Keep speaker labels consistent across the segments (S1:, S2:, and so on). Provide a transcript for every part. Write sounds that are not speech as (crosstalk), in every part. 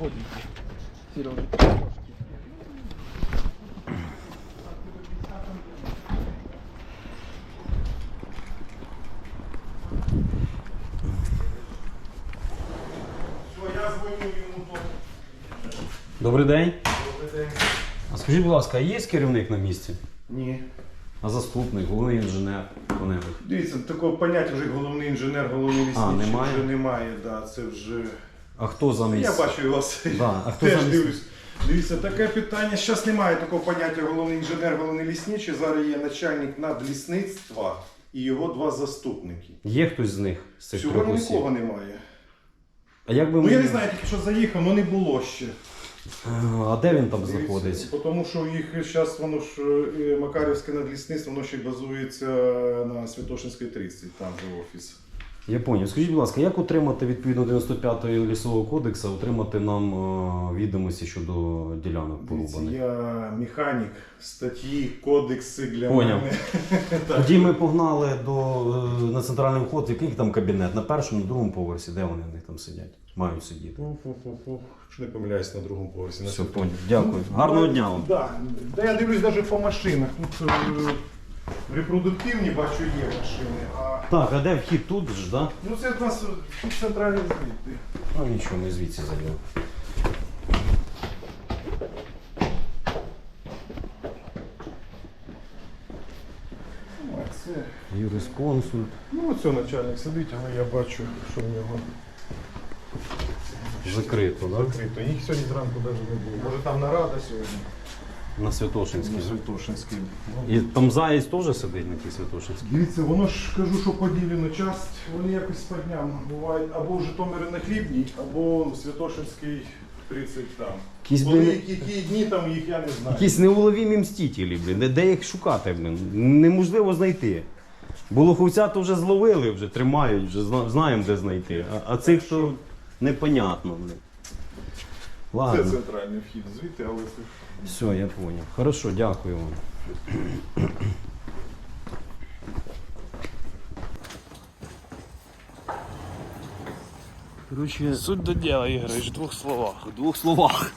S1: свободненький. Сережа, трошки.
S2: Добрий день.
S3: Добрий день.
S2: А скажіть, будь ласка, а є керівник на місці?
S3: Ні.
S2: А заступник, головний інженер, хто-небудь?
S3: Дивіться, такого поняття вже головний інженер, головний лісничий
S2: немає?
S3: вже немає. Да, це вже.
S2: А хто замість?
S3: Я бачу вас.
S2: Да, а хто
S3: Теж
S2: замість?
S3: дивлюсь. Дивіться, таке питання. Зараз немає такого поняття головний інженер, головний лісничий. Зараз є начальник надлісництва і його два заступники.
S2: Є хтось з них з цих трьох
S3: Сьогодні
S2: осіб?
S3: нікого немає.
S2: А як би
S3: Ну я не знаю, тільки що заїхав, але не було ще.
S2: А де він там
S3: Дивіться,
S2: знаходиться?
S3: Тому що їх зараз воно ж е, Макарівське надлісництво, воно ще базується на Святошинській 30, там же офіс.
S2: Я поняв. Скажіть, будь ласка, як отримати відповідно 95-ї лісового кодексу, отримати нам е, відомості щодо ділянок порубаних?
S3: я механік, статті, кодекси для
S2: Поняв.
S3: мене. (laughs)
S2: Тоді ми погнали до, е, на центральний вход, який там кабінет? На першому, на другому поверсі, де вони в них там сидять? Мають сидіти.
S3: Фу-фу-фу-фу. Що не помиляюсь на другому поверсі. на
S2: Все, поняв. Дякую. Гарного дня вам.
S3: Да. Да, я дивлюсь навіть по машинах. Тут е, репродуктивні бачу є машини. А
S2: Так, а де вхід тут ж, да?
S3: ну це в нас тут центральний звідти.
S2: Ну нічого, ми звідси зайдемо.
S3: А це.
S2: Юрисконсульт.
S3: Ну, оце начальник сидить, але я бачу, що в нього
S2: Закрито, да?
S3: закрито. Їх сьогодні зранку навіть не було. Може там нарада сьогодні?
S2: На Святошинській.
S3: На Святошинській.
S2: І там заєць теж сидить на тій Святошинській.
S3: Дивіться, воно ж кажу, що поділено часть, вони якось по дням бувають або в Житомирі на Хлібній, або в Святошинській 30 там.
S2: Якісь,
S3: Коли
S2: блін,
S3: які, які дні там їх я не знаю.
S2: якісь неуловімі мстителі, блін. Де, де їх шукати, блін? Неможливо знайти. Болоховця то вже зловили, вже тримають, вже зна- знаємо, де знайти. А, а цих то непонятно, блін.
S3: Це центральний вхід звідти, але це
S2: все, я понял. Хорошо, дякую вам. Короче,
S1: Суть до діла, Ігорич, в двох словах.
S2: в двох словах.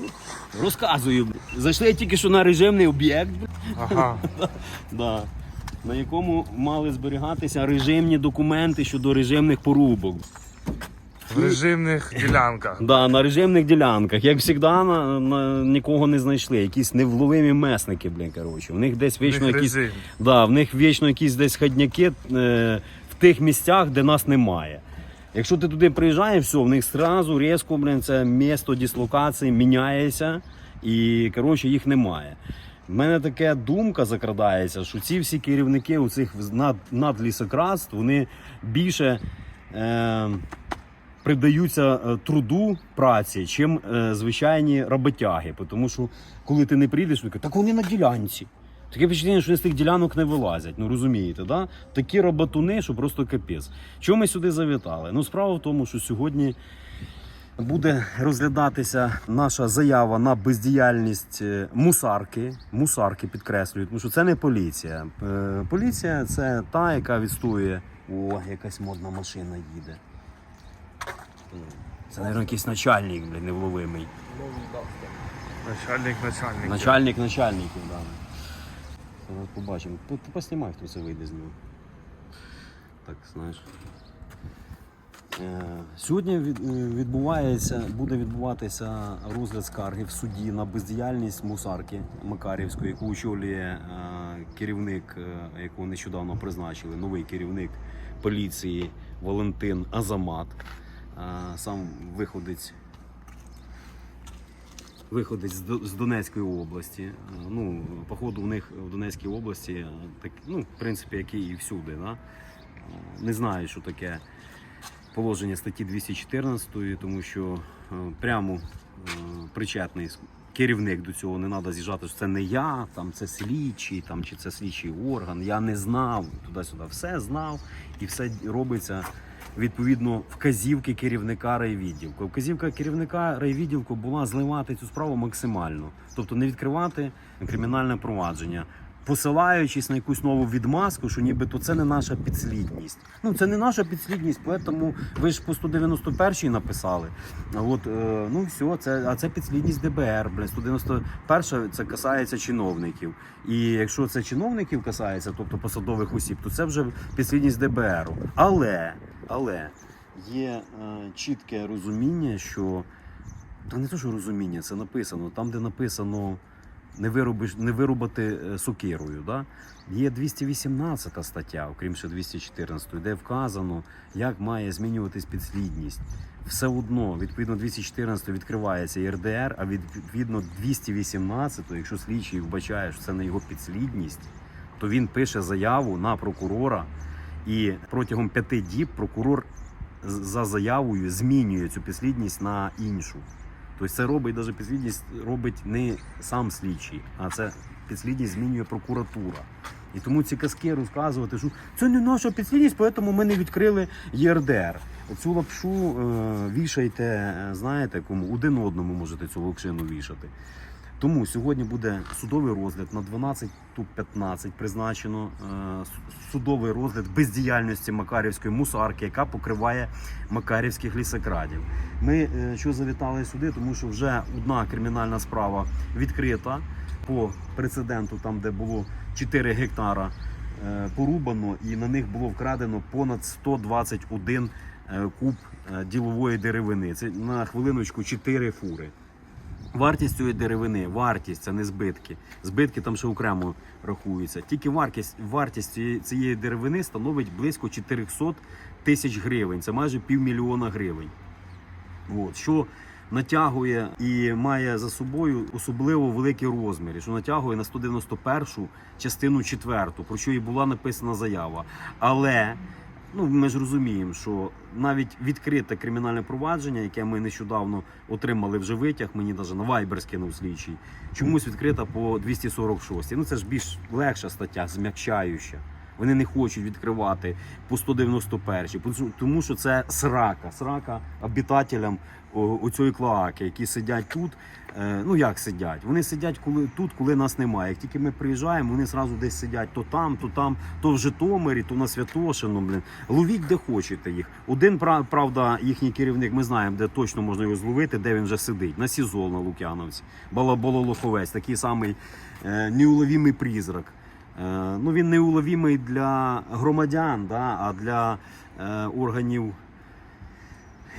S2: Розказую. Зайшли тільки що на режимний об'єкт,
S1: Ага. (laughs)
S2: да, на якому мали зберігатися режимні документи щодо режимних порубок.
S1: В режимних ділянках.
S2: Да, на режимних ділянках. Як завжди, на, на, нікого не знайшли. Якісь невловимі месники, блін, коротше. У них десь
S1: В
S2: вічно
S1: них
S2: якісь. Да, в них вічно якісь десь ходняки е, в тих місцях, де нас немає. Якщо ти туди приїжджаєш, все, в них зразу різко, блін, це місто дислокації міняється і коротше, їх немає. У мене така думка закрадається, що ці всі керівники у цих над, надлісократств, вони більше е, придаються е, труду праці, чим е, звичайні роботяги. Тому що коли ти не прийдеш, вони так вони на ділянці. Таке впечатлення, що вони з тих ділянок не вилазять. Ну розумієте, да? такі роботуни, що просто капець. Чому ми сюди завітали? Ну, справа в тому, що сьогодні буде розглядатися наша заява на бездіяльність е, мусарки. Мусарки підкреслюють, тому що це не поліція. Поліція це та, яка відстоює. О, якась модна машина їде. Це, мабуть, якийсь начальник, блін, невловимий.
S1: Начальник, начальник.
S2: Начальник начальників, да. Зараз побачимо. По- Ти поснімай, хто це вийде з нього. Так, знаєш. Е, Сьогодні від- е, відбувається, буде відбуватися розгляд скарги в суді на бездіяльність мусарки Макарівської, яку очолює е, керівник, е, якого нещодавно призначили, новий керівник поліції Валентин Азамат. Сам виходець виходить з Донецької області. Ну, походу, у них в Донецькій області, так, ну, в принципі, як і всюди. Да? Не знаю, що таке положення статті 214, тому що прямо причетний керівник до цього не треба з'їжджати, що це не я, там це слідчий, там чи це слідчий орган. Я не знав туди-сюди. Все знав і все робиться відповідно вказівки керівника райвідділку. Вказівка керівника райвідділку була зливати цю справу максимально, тобто не відкривати кримінальне провадження. посилаючись на якусь нову відмазку, що нібито це не наша підслідність. Ну це не наша підслідність, тому ви ж по 191 написали. От е, ну все, це а це підслідність ДБР. Блядь, 191 це касається чиновників. І якщо це чиновників касається, тобто посадових осіб, то це вже підслідність ДБР. Але, але є е, чітке розуміння, що та не то, що розуміння, це написано. Там, де написано не, вирубиш, не вирубати е, сокирою. Да? Є 218 стаття, окрім ще 214, де вказано, як має змінюватись підслідність. Все одно, відповідно 214 відкривається ЄРДР, а відповідно 218, якщо слідчий вбачає, що це не його підслідність, то він пише заяву на прокурора, і протягом п'яти діб прокурор за заявою змінює цю підслідність на іншу. Тобто це робить навіть підслідність робить не сам слідчий, а це підслідність змінює прокуратура. І тому ці казки розказувати, що це не наша підслідність, тому ми не відкрили ЄРДР. Цю лапшу е, вішайте, е, знаєте, кому один одному можете цю лапшину вішати. Тому сьогодні буде судовий розгляд на 12.15 призначено е, судовий розгляд бездіяльності Макарівської мусарки, яка покриває Макарівських лісокрадів. Ми е, що завітали сюди, тому що вже одна кримінальна справа відкрита по прецеденту, там де було 4 гектара е, порубано, і на них було вкрадено понад 121 е, куб ділової деревини. Це на хвилиночку 4 фури. Вартість цієї деревини, вартість, це не збитки. Збитки там ще окремо рахуються. Тільки вартість, вартість цієї, цієї деревини становить близько 400 тисяч гривень. Це майже півмільйона гривень. От, що натягує і має за собою особливо великі розміри, що натягує на 191 частину 4, про що і була написана заява. Але ну, ми ж розуміємо, що навіть відкрите кримінальне провадження, яке ми нещодавно отримали вже витяг, мені навіть на Viber скинув слідчий, чомусь відкрита по 246. Ну це ж більш легша стаття, зм'якчаюча. Вони не хочуть відкривати по 191, тому що це срака, срака обітателям оцієї клоаки, які сидять тут. Е, Ну як сидять? Вони сидять коли тут, коли нас немає. Як тільки ми приїжджаємо, вони зразу десь сидять то там, то там, то в Житомирі, то на Святошино. Блін. Ловіть де хочете їх. Один прав- правда, їхній керівник, ми знаємо, де точно можна його зловити, де він вже сидить. На СІЗО на Лук'яновці. Балабололоховець, такий самий е, неуловімий призрак. Е, ну, він неуловімий для громадян, да, а для е, органів,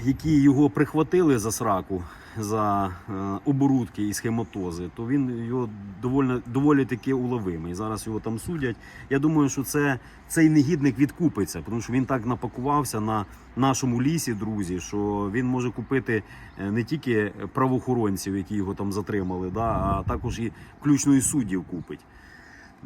S2: які його прихватили за сраку, за е, оборудки і схематози, то він його доволі, доволі таки уловимий. Зараз його там судять. Я думаю, що це, цей негідник відкупиться, тому що він так напакувався на нашому лісі, друзі, що він може купити не тільки правоохоронців, які його там затримали, да, а також і включно і суддів купить.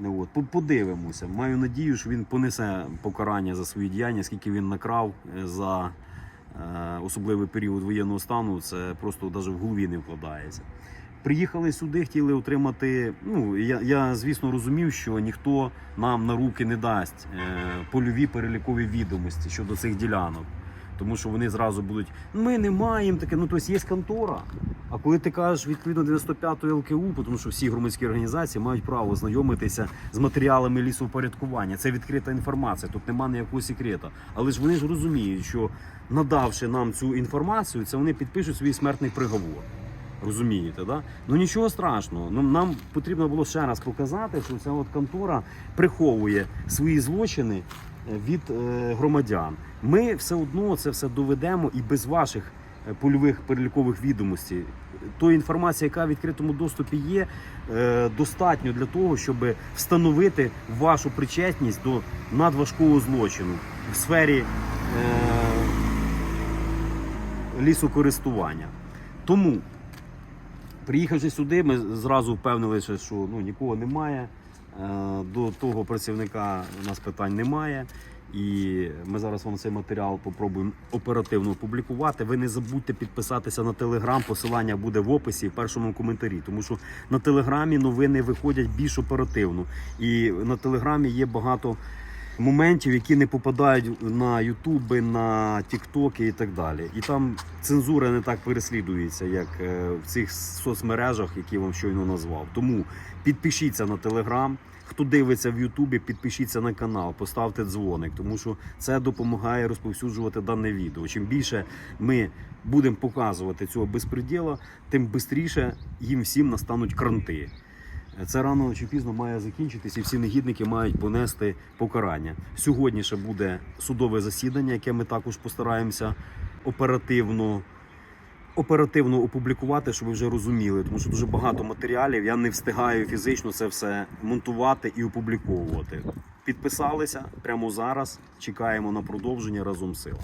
S2: Ну, От, подивимося. Маю надію, що він понесе покарання за свої діяння, скільки він накрав е, за е, особливий період воєнного стану, це просто навіть в голові не вкладається. Приїхали сюди, хотіли отримати. Ну я, я звісно розумів, що ніхто нам на руки не дасть е, польові перелікові відомості щодо цих ділянок. Тому що вони зразу будуть, ми не маємо таке, ну тобто є контора. А коли ти кажеш відповідно 95-ї ЛКУ, тому що всі громадські організації мають право знайомитися з матеріалами лісовпорядкування. Це відкрита інформація, тут нема ніякого секрета. Але ж вони ж розуміють, що надавши нам цю інформацію, це вони підпишуть свій смертний приговор. Розумієте, да? Ну нічого страшного. Ну нам потрібно було ще раз показати, що ця от контора приховує свої злочини від е, громадян. Ми все одно це все доведемо і без ваших е, польових перелікових відомостей. Тої інформації, яка в відкритому доступі є, е, достатньо для того, щоб встановити вашу причетність до надважкого злочину в сфері лісокористування. Тому Приїхавши сюди, ми зразу впевнилися, що ну, нікого немає. Е, До того працівника у нас питань немає. І ми зараз вам цей матеріал попробуємо оперативно опублікувати. Ви не забудьте підписатися на телеграм. Посилання буде в описі в першому коментарі, тому що на телеграмі новини виходять більш оперативно. І на телеграмі є багато моментів, які не попадають на Ютуби, на Тіктоки і так далі. І там цензура не так переслідується, як е, в цих соцмережах, які я вам щойно назвав. Тому підпишіться на Телеграм. Хто дивиться в Ютубі, підпишіться на канал, поставте дзвоник, тому що це допомагає розповсюджувати дане відео. Чим більше ми будемо показувати цього безпреділа, тим швидше їм всім настануть кранти. Це рано чи пізно має закінчитись, і всі негідники мають понести покарання. Сьогодні ще буде судове засідання, яке ми також постараємося оперативно. Оперативно опублікувати, щоб ви вже розуміли, тому що дуже багато матеріалів. Я не встигаю фізично це все монтувати і опубліковувати. Підписалися прямо зараз. Чекаємо на продовження разом сила.